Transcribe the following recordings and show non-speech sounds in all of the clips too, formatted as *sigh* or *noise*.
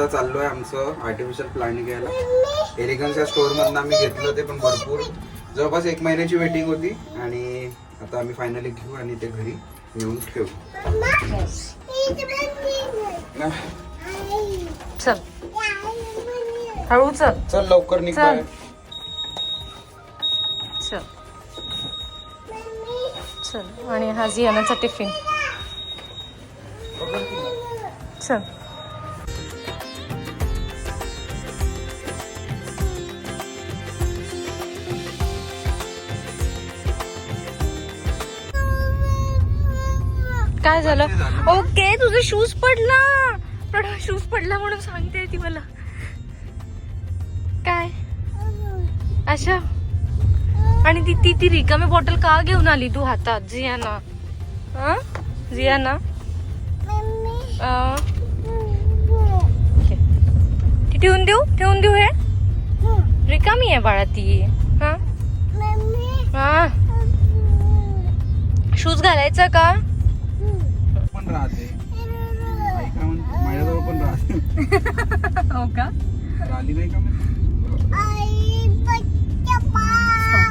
आता चाललोय आमचं आर्टिफिशियल प्लांट घ्यायला. एलिगन्सच्या स्टोअर मधनं आम्ही घेतलं ते पण भरपूर. जवळपास एक महिन्याची वेटिंग होती आणि आता आम्ही फायनली घेऊ आणि ते घरी नेऊन ठेवू. चल. हळू चल. चल लवकर निघ चल. चल. चल. आणि हा जियानाचा टिफिन चल. काय झालं? ओके तुझं शूज पडला. प्रणव शूज पडला म्हणून सांगते ती मला. काय? अशा आणि ती ती ती रिकामी बॉटल का घेऊन आली तू हातात? जियाना. अं? जियाना? ती ठेवून देऊ? ठेवून देऊ हे? रिकामी आहे बाळा ती. हा? हा. शूज घालायचा का? राहते. आई काय म्हणते? माझ्याजवळ पण राहते. हो का? आली नाही का?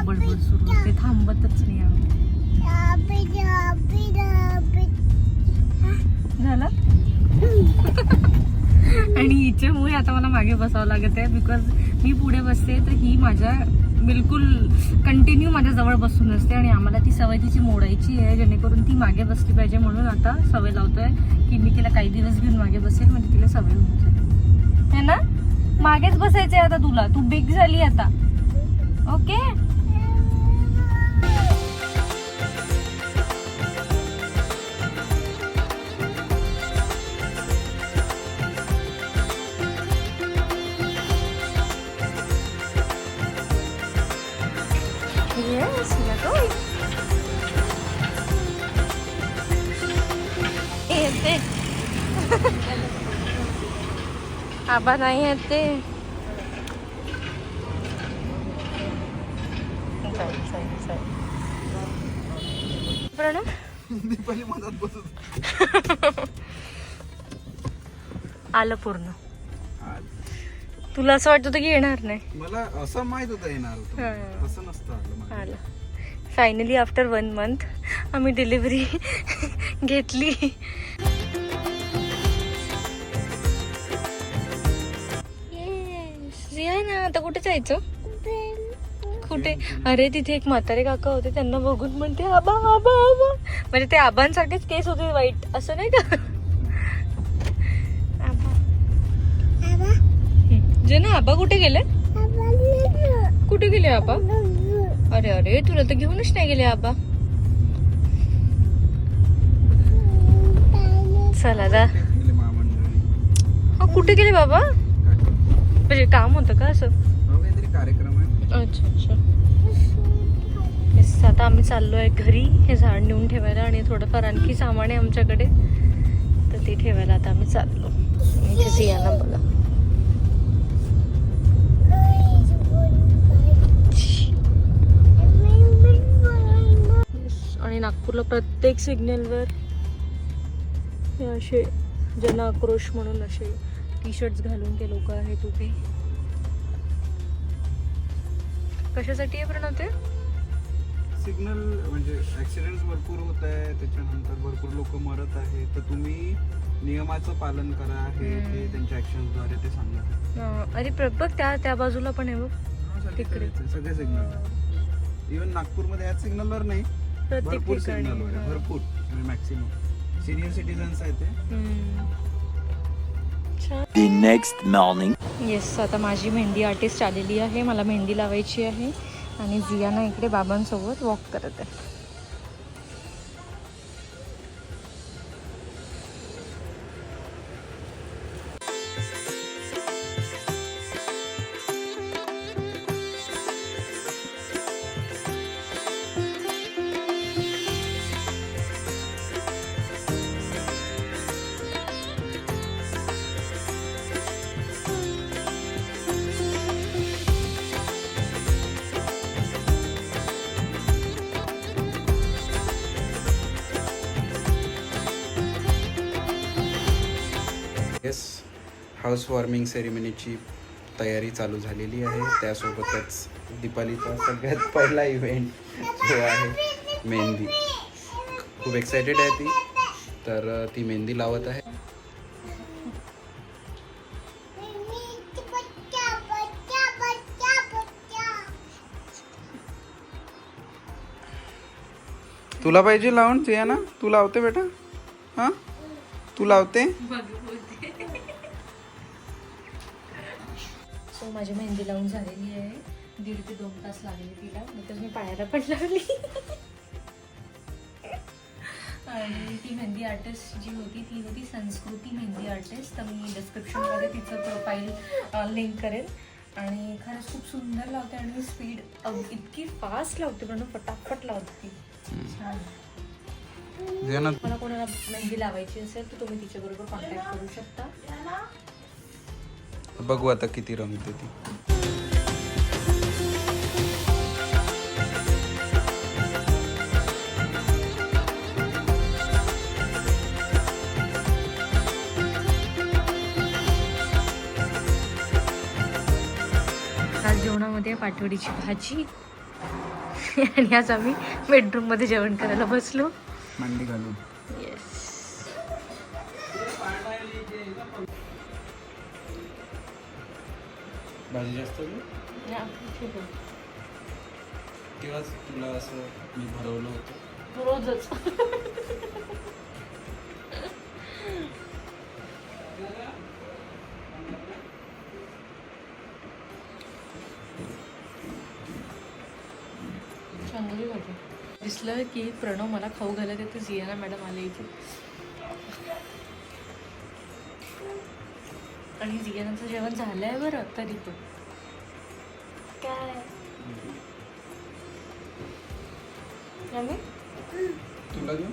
बडबड सुरू होते. थांबतच नाही झालं? आणि हिच्यामुळे आता मला मागे बसावं लागत आहे. बिकॉज मी पुढे बसते तर ही माझ्या बिलकुल कंटिन्यू माझ्या जवळ बसून असते आणि आम्हाला ती सवय तिची मोडायची आहे. जेणेकरून ती मागे बसली पाहिजे म्हणून आता सवय लावतोय की मी तिला काही दिवस घेऊन मागे बसेल म्हणजे तिला सवय होऊन जाईल. है ना? मागेच बसायचंय आता तुला. तू बिग झाली आता. ओके आबा नाही प्रणव मधात बसत आलं पूर्ण. तुला असं वाटत होतं की येणार नाही मला असं माहीत होतं येणार. होतं असं नसतं आलं. आलं फायनली आफ्टर वन मंथ आम्ही डिलिव्हरी घेतली आता कुठे जायचं? कुठे? अरे तिथे एक म्हातारे काका होते त्यांना बघून म्हणते आबा आबा आबा. म्हणजे ते आबांसारखेच केस होते वाईट. असं नाही का. जे ना आबा. कुठे गेले? कुठे गेले आबा? अरे अरे तुला तर घेऊनच नाही गेले आबा. चला महामंडळी हा कुठे गेले बाबा? म्हणजे काम होतं का असं? कार्यक्रम आहे. अच्छा अच्छा. आता आम्ही चाललोय घरी हे झाड नेऊन ठेवायला आणि थोडंफार आणखी सामान आहे आमच्याकडे. तर ते ठेवायला आता आम्ही चाललो. इथे बघा. आणि नागपूरला प्रत्येक सिग्नलवर असे जन आक्रोश म्हणून असे टी शर्ट्स घालून ते लोक आहेत उभे. कशासाठी आहे प्रणव ते? सिग्नल म्हणजे ऍक्सिडेंट भरपूर होत आहे त्याच्यानंतर भरपूर लोक मरत आहे तर तुम्ही नियमाचं पालन करा हे. ते त्यांच्या ऍक्शनद्वारे ते सांगत अरे बघ त्या त्या बाजूला पण आहे बघ. तिकडे. सगळे- सिग्नल इव्हन नागपूरमध्ये याच सिग्नलवर नाही भरपूर सिग्नलवर. भरपूर मॅक्सिमम सिनियर सिटीजन्स आहेत ते. अच्छा The next morning. येस आता माझी मेहंदी आर्टिस्ट आलेली आहे. मला मेहंदी लावायची आहे. आणि जियाना इकडे बाबांसोबत वॉक करत आहे. हाऊस वॉर्मिंग सेरेमनीची तयारी चालू झालेली आहे. त्यासोबतच दीपालीचा सगळ्यात पहिला इव्हेंट जो आहे मेहंदी. खूप एक्सायटेड आहे ती. तर ती मेहंदी लावत आहे. तुला पाहिजे लावून ना तू लावते बेटा? हां? तू लावते? सो माझी मेहंदी लावून झालेली आहे. दीड ते दोन तास लागले तिला. तर मी पायाला पण लावली आणि ती मेहंदी आर्टिस्ट जी होती ती होती संस्कृती मेहंदी आर्टिस्ट तर मी डिस्क्रिप्शनमध्ये तिचं प्रोफाईल लिंक करेन आणि खरंच खूप सुंदर लावते आणि स्पीड इतकी फास्ट लावते पण फटाफट लावते. ती छान. मला कोणाला मेहंदी लावायची असेल तर तुम्ही तिच्याबरोबर कॉन्टॅक्ट करू शकता. बघू आता किती रंगते ती. आज जेवणामध्ये पाटवडीची भाजी आणि आज आम्ही बेडरूममध्ये जेवण करायला बसलो. मांडी घालून. भाजी जास्त तेव्हाच तुला असं मी भरवलं होतं. रोजच. चांगली भाजी. दिसलं की प्रणव मला खाऊ घालत येते जियाना मॅडम आले इथे. आणि जियानाचं जेवण झालंय बरं तरी पण. काय? तुला देऊ.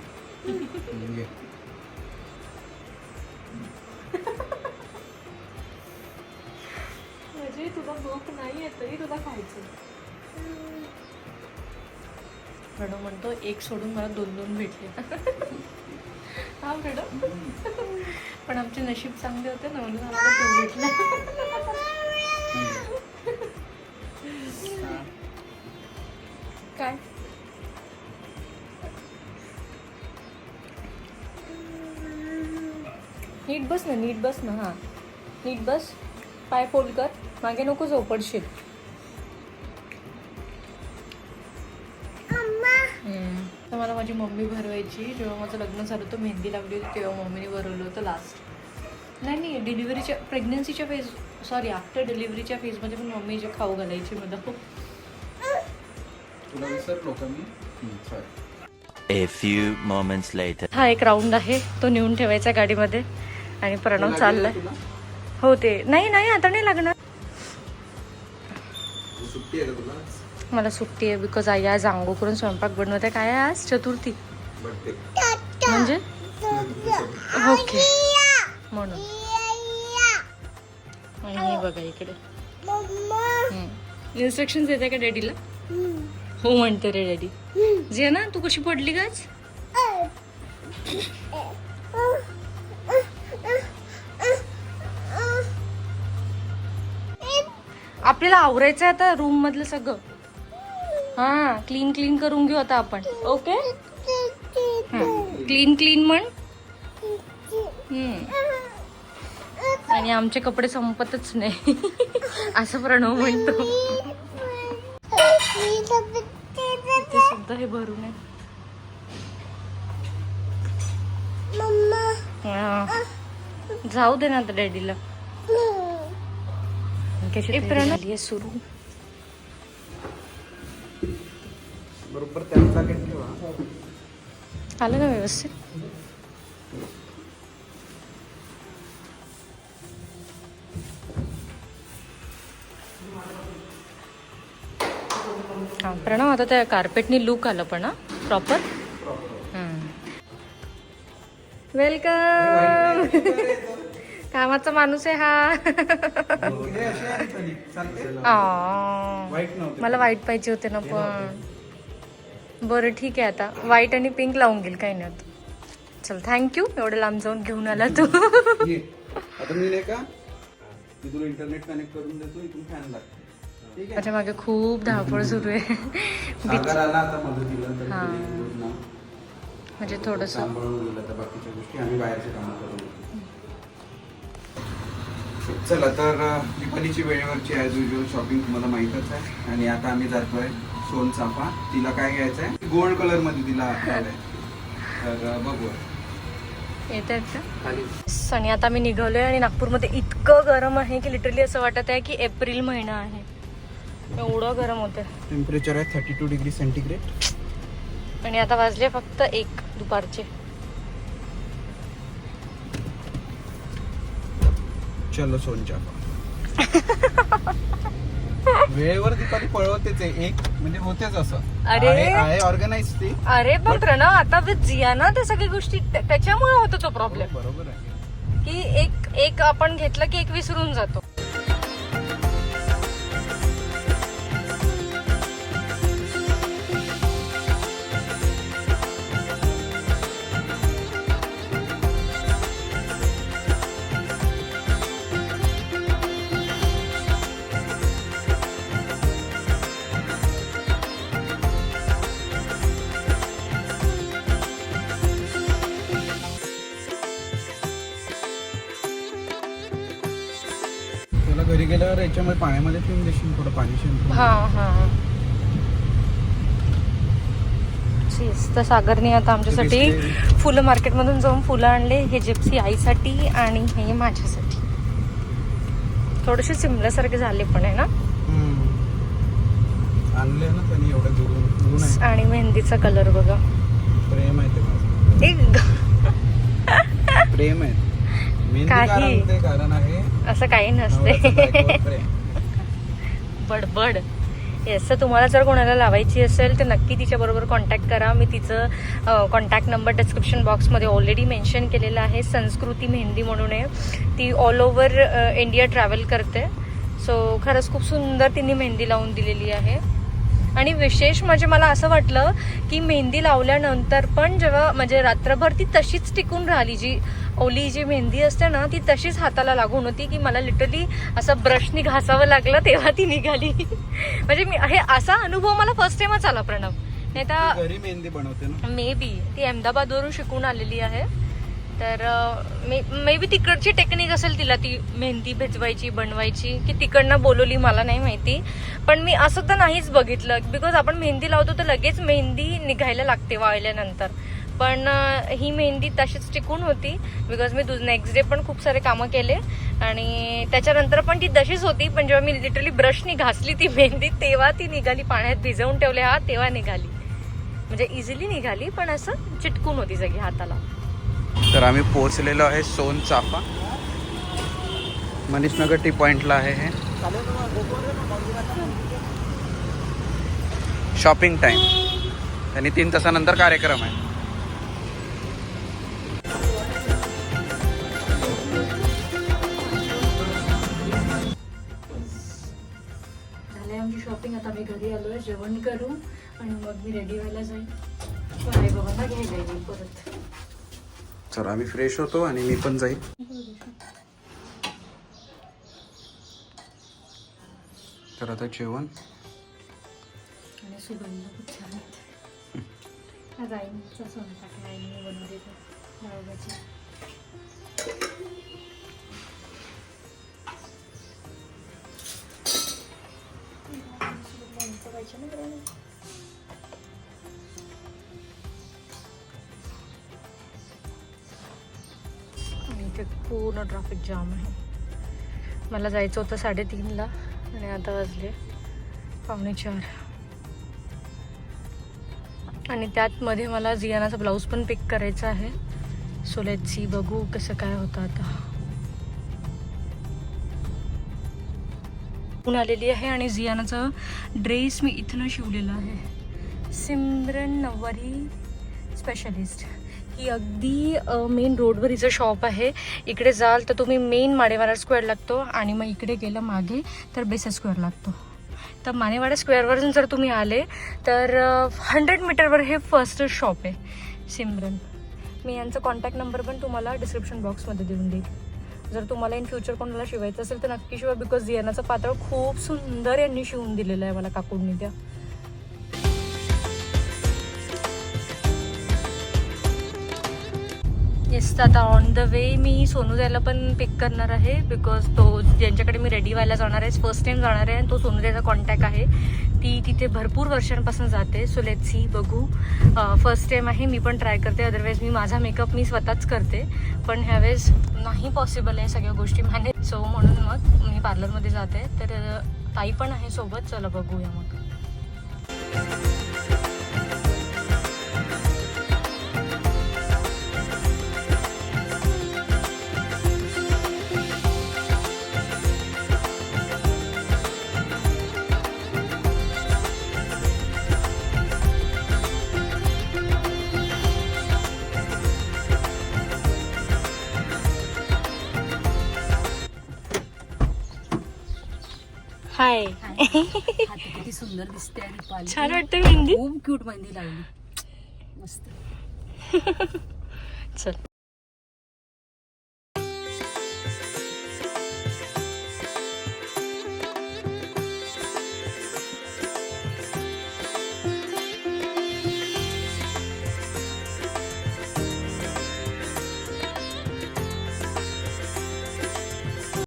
म्हणजे तुला भूक नाही आहे तरी तुला खायचं प्रणव म्हणतो एक सोडून मला दोन दोन भेटले. हा प्रणव पण आमचे नशीब चांगले होते ना म्हणून आम्हाला भेटले काय? नीट बस ना नीट बस ना हां. नीट बस. पाय फोल्ड कर. मागे नको झोपडशील. तर मला माझी मम्मी भरवायची. जेव्हा माझं लग्न झालं होतं मेहंदी लागली होती तेव्हा मम्मीने भरवलं होतं लास्ट नाही नाही डिलिव्हरीच्या प्रेग्नन्सीच्या फेज सॉरी आफ्टर डिलिव्हरीच्या फेजमध्ये पण मम्मी जे खाऊ घालायची मला. तुला विसरलो का मी? हम्म, sorry. A few moments later. हा एक राऊंड आहे तो नेऊन ठेवायचा गाडीमध्ये आणि प्रणव चाललाय? हो ते नाही नाही आता नाही लागणार. सुट्टी आहे का तुला? मला सुट्टी आहे बिकॉज आई आज आंघोळ करून स्वयंपाक बनवत. आहे काय आहे आज? चतुर्थी. म्हणजे? ओके. म्हणून. आणि बघा इकडे. इन्स्ट्रक्शन देते का डॅडीला हो म्हणते रे डॅडी जे ना तू कशी पडली गाच आपल्याला आवरायचं आहे आता रूम मधलं सगळं. हा क्लीन क्लीन करून घेऊ आता आपण. ओके क्लीन क्लीन म्हण. आणि आमचे कपडे संपतच नाही. *laughs* असं प्रणव म्हणतो. इथे सुद्धा हे भरून आहे. जाऊ दे ना आता डॅडीला. कशी प्रणव. सुरू. बरोबर त्याच जागेत ठेवा. आलं ना व्यवस्थित? हा प्रणव आता त्या कार्पेटनी लुक आलं पण हा? प्रॉपर वेलकम कामाचा माणूस आहे हा. हे. वाईट नव्हते. मला व्हाईट पाहिजे होते ना पण. बरं ठीक आहे आता. व्हाईट आणि पिंक लावून घेईल काही नाही चल थँक्यू एवढं लांब जाऊन घेऊन आला तू. ये. आता मी नाही का मी तुला इंटरनेट कनेक्ट करून देतो इथून फॅन लागते. माझ्या मागे खूप धावपळ सुरू आहे. म्हणजे थोडस. चला तर दीपालीची वेळेवरची ॲज युजल शॉपिंग तुम्हाला माहीतच आहे. आणि आता आम्ही जातोय सोन चाफा तिला काय घ्यायचं आहे गोल्ड कलरमध्ये तिला. तर येत आणि आता मी निघालोय आणि नागपूरमध्ये इतकं गरम आहे की लिटरली असं वाटत आहे की एप्रिल महिना आहे. एवढं गरम होतं टेम्परेचर आहे थर्टी टू डिग्री सेंटीग्रेड आणि आता वाजले फक्त एक दुपारचे. चलो सोन चाफा. *laughs* वेळेवर दीपाली पळवतेच आहे एक म्हणजे होतेच असं. अरे. आहे- आहे ऑर्गनाइज ती. अरे पण प्रणव आता विथ जिया ना त्या सगळ्या गोष्टी त्या- त्याच्यामुळे होतो तो प्रॉब्लेम बरोबर आहे. की एक एक आपण घेतलं की एक विसरून जातो. घरी गेल्यावर याच्यामध्ये पाण्यामध्ये ठेवून देशील थोडं पाणी शिंपडून. हा हा. तर सागरने आता आमच्यासाठी बिस्किट. फुलं मार्केटमधून जाऊन फुलं आणले हे जिप्सी आईसाठी आणि हे माझ्यासाठी. थोडेसे सिमल्यासारखे झाले पण आहे ना? हम्म. आणले ना त्यांनी एवढं दुरून दुरून आहे. आणि मेहंदीचा कलर बघा. प्रेम आहे ते माझं. एक प्रेम आहे. काही. असं काही नसते. बडबड. येस तुम्हाला जर कोणाला लावायची असेल तर नक्की तिच्याबरोबर कॉन्टॅक्ट करा. मी तिचं कॉन्टॅक्ट नंबर डिस्क्रिप्शन बॉक्समध्ये ऑलरेडी मेन्शन केलेला आहे. संस्कृती मेहंदी म्हणून आहे. ती ऑल ओव्हर इंडिया ट्रॅव्हल करते. सो खरंच खूप सुंदर तिने मेहंदी लावून दिलेली आहे. आणि विशेष म्हणजे मला असं वाटलं की मेहंदी लावल्यानंतर पण जेव्हा म्हणजे रात्रभर ती तशीच टिकून राहिली जी ओली जी मेहंदी असते ना ती तशीच हाताला लागून होती की मला लिटरली असं ब्रशनी घासावं लागलं तेव्हा ती निघाली. म्हणजे मी हे असा अनुभव मला फर्स्ट टाइमच आला प्रणव. नाही तर मेहंदी बनवते ना? मे बी ती अहमदाबादवरून शिकून आलेली आहे. तर मे मे बी तिकडची टेक्निक असेल तिला ती मेहंदी भिजवायची बनवायची की तिकडनं बोलवली मला नाही माहिती. पण मी असं तर नाहीच बघितलं बिकॉज आपण मेहंदी लावतो तर लगेच मेहंदी निघायला लागते वाळल्यानंतर. पण ही मेहंदी तशीच टिकून होती बिकॉज मी नेक्स्ट डे पण खूप सारे कामं केले. आणि त्याच्यानंतर पण ती तशीच होती पण जेव्हा मी लिटरली ब्रशनी घासली ती मेहंदी तेव्हा ती निघाली पाण्यात भिजवून ठेवले. हा तेव्हा निघाली. म्हणजे इझिली निघाली पण असं चिटकून होती सगळी हाताला. तर आम्ही पोहोचलेलो आहे सोन चाफा. मनीषनगर टी पॉइंटला आहे हे. Shopping time. आणि तीन तासानंतर कार्यक्रम आहे. आमची शॉपिंग आता मी घरी आलोय जेवण करू आणि मग मी रेडी व्हायला जाईल आई बाबांना घ्यायला येईल परत. चला आम्ही फ्रेश होतो आणि मी पण जाईल तर आता जेवण. आणि सुगंध खूप छान येते आज आईचा स्वयंपाक आईने बनवलेला पूर्ण ट्रॅफिक जाम आहे. मला जायचं होतं साडेतीनला आणि आता वाजले पावणे चार. आणि त्यातमध्ये मला जियानाचा ब्लाऊज पण पिक करायचा आहे. सो लेट सी बघू कसं काय होतं आता. ऊन आलेली आहे आणि जियानाचा ड्रेस मी इथनं शिवलेला आहे. सिमरन नववारी स्पेशलिस्ट की अगदी मेन रोडवर हिचं शॉप आहे. इकडे जाल तर तुम्ही मेन माडेवाडा स्क्वेअर लागतो आणि मग इकडे गेलं मागे तर बेसा स्क्वेअर लागतो. तर मानेवाडा स्क्वेअरवरून जर तुम्ही आले तर हंड्रेड मीटरवर हे फर्स्ट शॉप आहे सिमरन. मी यांचा कॉन्टॅक्ट नंबर पण तुम्हाला डिस्क्रिप्शन बॉक्समध्ये देऊन देईल जर तुम्हाला इन फ्युचर कोणाला शिवायचं असेल तर नक्की शिवा बिकॉज जियानाचं पातळ खूप सुंदर यांनी शिवून दिलेलं आहे मला काकूंनी त्या. येस तर आता ऑन द वे मी सोनू द्यायला पण पिक करणार आहे बिकॉज तो ज्यांच्याकडे मी रेडी व्हायला जाणार आहे फर्स्ट टाइम जाणार आहे आणि तो सोनू द्यायचा कॉन्टॅक्ट आहे. ती तिथे भरपूर वर्षांपासून जाते सो लेट सी बघू. फर्स्ट टाइम आहे मी पण ट्राय करते अदरवाईज मी माझा मेकअप मी स्वतःच करते. पण ह्यावेळेस नाही पॉसिबल आहे सगळ्या गोष्टी मॅनेज सो म्हणून मग मी पार्लरमध्ये जाते. तर ताई पण आहे सोबत चला बघूया मग. हाय. किती सुंदर दिसते आणि छान वाटतं मेहंदी. खूप क्यूट मेहंदी लावली मस्त. *laughs* चल.